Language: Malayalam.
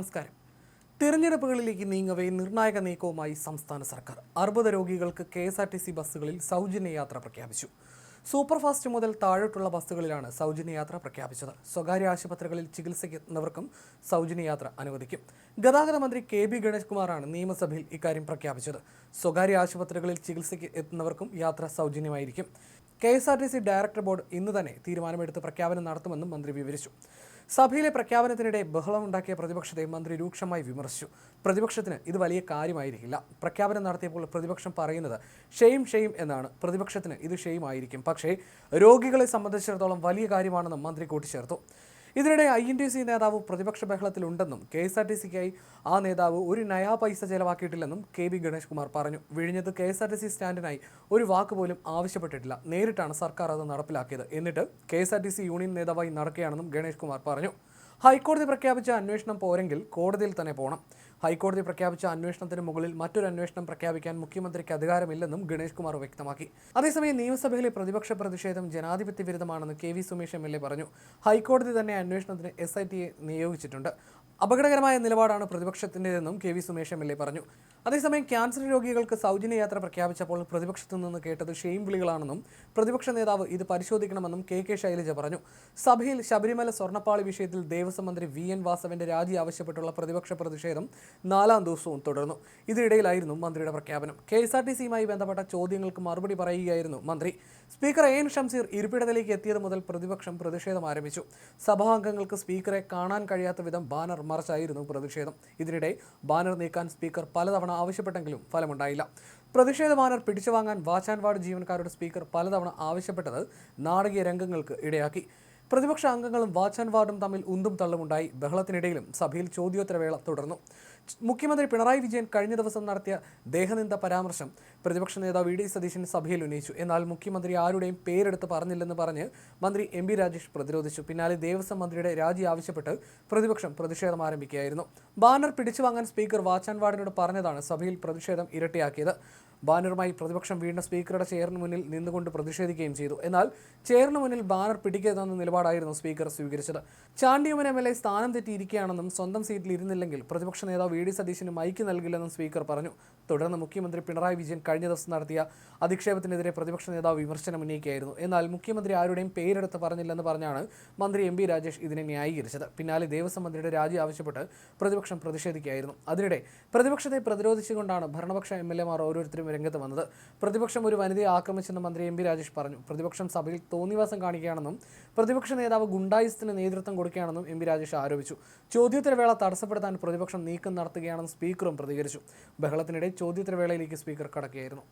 നമസ്കാരം. തിരഞ്ഞെടുപ്പുകളിലേക്ക് നീങ്ങവേ നിർണായക നീക്കവുമായി സംസ്ഥാന സർക്കാർ. അറുപത് രോഗികൾക്ക് K S R T C ബസ്സുകളിൽ സൗജന്യ യാത്ര പ്രഖ്യാപിച്ചു. സൂപ്പർഫാസ്റ്റ് മുതൽ താഴോട്ടുള്ള ബസ്സുകളിലാണ് സൗജന്യ യാത്ര പ്രഖ്യാപിച്ചത്. സ്വകാര്യ ആശുപത്രികളിൽ ചികിത്സയ്ക്ക് എത്തുന്നവർക്കും സൗജന്യ യാത്ര അനുവദിക്കും. ഗതാഗത മന്ത്രി കെ ബി ഗണേഷ് കുമാറാണ് നിയമസഭയിൽ ഇക്കാര്യം പ്രഖ്യാപിച്ചത്. സ്വകാര്യ ആശുപത്രികളിൽ ചികിത്സയ്ക്ക് എത്തുന്നവർക്കും യാത്ര സൗജന്യമായിരിക്കും. K S R T C director board ഇന്ന് തന്നെ തീരുമാനമെടുത്ത് പ്രഖ്യാപനം നടത്തുമെന്നും മന്ത്രി വിവരിച്ചു. സഭയിലെ പ്രഖ്യാപനത്തിനിടെ ബഹളമുണ്ടാക്കിയ പ്രതിപക്ഷത്തെ മന്ത്രി രൂക്ഷമായി വിമർശിച്ചു. പ്രതിപക്ഷത്തിന് ഇത് വലിയ കാര്യമായിരിക്കില്ല. പ്രഖ്യാപനം നടത്തിയപ്പോൾ പ്രതിപക്ഷം പറയുന്നത് ഷെയിം ഷെയിം എന്നാണ്. പ്രതിപക്ഷത്തിന് ഇത് ഷെയിം ആയിരിക്കും പക്ഷേ രോഗികളെ സംബന്ധിച്ചിടത്തോളം വലിയ കാര്യമാണെന്ന് മന്ത്രി കൂട്ടിച്ചേർത്തു. ഇതിനിടെ ഐ എൻ ടി സി നേതാവ് പ്രതിപക്ഷ ബഹളത്തിലുണ്ടെന്നും കെ എസ് ആർ ടി സിക്കായി ആ നേതാവ് ഒരു നയാ പൈസ ചെലവാക്കിയിട്ടില്ലെന്നും കെ ബി ഗണേഷ് കുമാർ പറഞ്ഞു. വിഴിഞ്ഞത്ത് K S R T C സ്റ്റാൻഡിനായി ഒരു വാക്ക് പോലും ആവശ്യപ്പെട്ടിട്ടില്ല. നേരിട്ടാണ് സർക്കാർ അത് നടപ്പിലാക്കിയത്. എന്നിട്ട് K S R T C union നേതാവായി നടക്കുകയാണെന്നും ഗണേഷ് കുമാർ പറഞ്ഞു. ഹൈക്കോടതി പ്രഖ്യാപിച്ച അന്വേഷണം പോരെങ്കിൽ കോടതിയിൽ തന്നെ പോകണം ഹൈക്കോടതി പ്രഖ്യാപിച്ച അന്വേഷണത്തിന് മുകളിൽ മറ്റൊരു അന്വേഷണം പ്രഖ്യാപിക്കാൻ മുഖ്യമന്ത്രിക്ക് അധികാരമില്ലെന്നും ഗണേഷ് കുമാർ വ്യക്തമാക്കി. അതേസമയം നിയമസഭയിലെ പ്രതിപക്ഷ പ്രതിഷേധം ജനാധിപത്യ വിരുദ്ധമാണെന്ന് K V Sumesh M L A പറഞ്ഞു. ഹൈക്കോടതി തന്നെ അന്വേഷണത്തിന് എസ് ഐ ടിയെ നിയോഗിച്ചിട്ടുണ്ട്. അപകടകരമായ നിലപാടാണ് പ്രതിപക്ഷത്തിന്റെതെന്നും K V Sumesh M L A പറഞ്ഞു. അതേസമയം ക്യാൻസർ രോഗികൾക്ക് സൗജന്യ യാത്ര പ്രഖ്യാപിച്ചപ്പോൾ പ്രതിപക്ഷത്തു നിന്ന് കേട്ടത് ഷെയിം വിളികളാണെന്നും പ്രതിപക്ഷ നേതാവ് ഇത് പരിശോധിക്കണമെന്നും കെ കെ ശൈലജ പറഞ്ഞു. സഭയിൽ ശബരിമല സ്വർണപ്പാളി വിഷയത്തിൽ ദേവസ്വം മന്ത്രി വി എൻ വാസവന്റെ രാജി ആവശ്യപ്പെട്ടുള്ള പ്രതിപക്ഷ പ്രതിഷേധം നാലാം ദിവസവും തുടർന്നു. ഇതിനിടയിലായിരുന്നു മന്ത്രിയുടെ പ്രഖ്യാപനം. കെ എസ് ആർ ടി സിയുമായി ബന്ധപ്പെട്ട ചോദ്യങ്ങൾക്ക് മറുപടി പറയുകയായിരുന്നു മന്ത്രി. സ്പീക്കർ എ എൻ ഷംസീർ ഇരിപ്പിടത്തിലേക്ക് എത്തിയത് മുതൽ പ്രതിപക്ഷം പ്രതിഷേധം ആരംഭിച്ചു. സഭാംഗങ്ങൾക്ക് സ്പീക്കറെ കാണാൻ കഴിയാത്ത വിധം ബാനർ മറച്ചായിരുന്നു പ്രതിഷേധം. ഇതിനിടെ ബാനർ നീക്കാൻ സ്പീക്കർ പലതവണ ആവശ്യപ്പെട്ടെങ്കിലും ഫലമുണ്ടായില്ല. പ്രതിഷേധ ബാനർ പിടിച്ചു വാങ്ങാൻ വാച്ച് ജീവനക്കാരുടെ സ്പീക്കർ പലതവണ ആവശ്യപ്പെട്ടത് നാടകീയ രംഗങ്ങൾക്ക് ഇടയാക്കി. പ്രതിപക്ഷ അംഗങ്ങളും വാച്ച് ആൻഡ് വാർഡും തമ്മിൽ ഉന്തും തള്ളുമുണ്ടായി. ബഹളത്തിനിടയിലും സഭയിൽ ചോദ്യോത്തരവേള തുടർന്നു. മുഖ്യമന്ത്രി പിണറായി വിജയൻ കഴിഞ്ഞ ദിവസം നടത്തിയ ദേഹനിന്ദ പരാമർശം പ്രതിപക്ഷ നേതാവ് വി ഡി സതീശൻ സഭയിൽ ഉന്നയിച്ചു. എന്നാൽ മുഖ്യമന്ത്രി ആരുടെയും പേരെടുത്ത് പറഞ്ഞില്ലെന്ന് പറഞ്ഞ് മന്ത്രി എം ബി രാജേഷ് പ്രതിരോധിച്ചു. പിന്നാലെ ദേവസ്വം മന്ത്രിയുടെ രാജി ആവശ്യപ്പെട്ട് പ്രതിപക്ഷം പ്രതിഷേധം ആരംഭിക്കുകയായിരുന്നു. ബാനർ പിടിച്ചു വാങ്ങാൻ സ്പീക്കർ വാച്ചാൻവാടിനോട് പറഞ്ഞതാണ് സഭയിൽ പ്രതിഷേധം ഇരട്ടിയാക്കിയത്. ബാനറുമായി പ്രതിപക്ഷം വീണ്ടും സ്പീക്കറുടെ ചെയറിന് മുന്നിൽ നിന്നുകൊണ്ട് പ്രതിഷേധിക്കുകയും ചെയ്തു. എന്നാൽ ചെയറിന് മുന്നിൽ ബാനർ പിടിക്കരുതെന്ന നിലപാടായിരുന്നു സ്പീക്കർ സ്വീകരിച്ചത്. ചാണ്ടിയമ്മൻ എം എൽ എ സ്ഥാനം തെറ്റിയിരിക്കുകയാണെന്നും സ്വന്തം സീറ്റിൽ ഇരുന്നില്ലെങ്കിൽ പ്രതിപക്ഷ നേതാവ് വി ഡി സതീശന് മൈക്ക് നൽകില്ലെന്നും സ്പീക്കർ പറഞ്ഞു. തുടർന്ന് മുഖ്യമന്ത്രി പിണറായി വിജയൻ കഴിഞ്ഞ ദിവസം നടത്തിയ അധിക്ഷേപത്തിനെതിരെ പ്രതിപക്ഷ നേതാവ് വിമർശനം ഉന്നയിക്കുകയായിരുന്നു. എന്നാൽ മുഖ്യമന്ത്രി ആരുടെയും പേരെടുത്ത് പറഞ്ഞില്ലെന്ന് പറഞ്ഞാണ് മന്ത്രി എം പി രാജേഷ് ഇതിനെ ന്യായീകരിച്ചത്. പിന്നാലെ ദേവസ്വം മന്ത്രിയുടെ രാജി ആവശ്യപ്പെട്ട് പ്രതിപക്ഷം പ്രതിഷേധിക്കുകയായിരുന്നു. അതിനിടെ പ്രതിപക്ഷത്തെ പ്രതിരോധിച്ചുകൊണ്ടാണ് ഭരണപക്ഷ എം എൽ എമാർ ഓരോരുത്തരും രംഗത്ത് വന്നത്. പ്രതിപക്ഷം ഒരു വനിതയെ ആക്രമിച്ചെന്ന് മന്ത്രി എം പി രാജേഷ് പറഞ്ഞു. പ്രതിപക്ഷം സഭയിൽ തോന്നിവാസം കാണിക്കുകയാണെന്നും പ്രതിപക്ഷ നേതാവ് ഗുണ്ടായിസത്തിന് നേതൃത്വം കൊടുക്കുകയാണെന്നും എം പി രാജേഷ് ആരോപിച്ചു. ചോദ്യോത്തരവേള തടസ്സപ്പെടുത്താൻ പ്രതിപക്ഷം നീക്കം നടത്തുകയാണെന്ന് സ്പീക്കറും പ്രതികരിച്ചു. ബഹളത്തിനിടെ ചോദ്യോത്തരവേളയിലേക്ക് സ്പീക്കർ കടക്കുകയായിരുന്നു.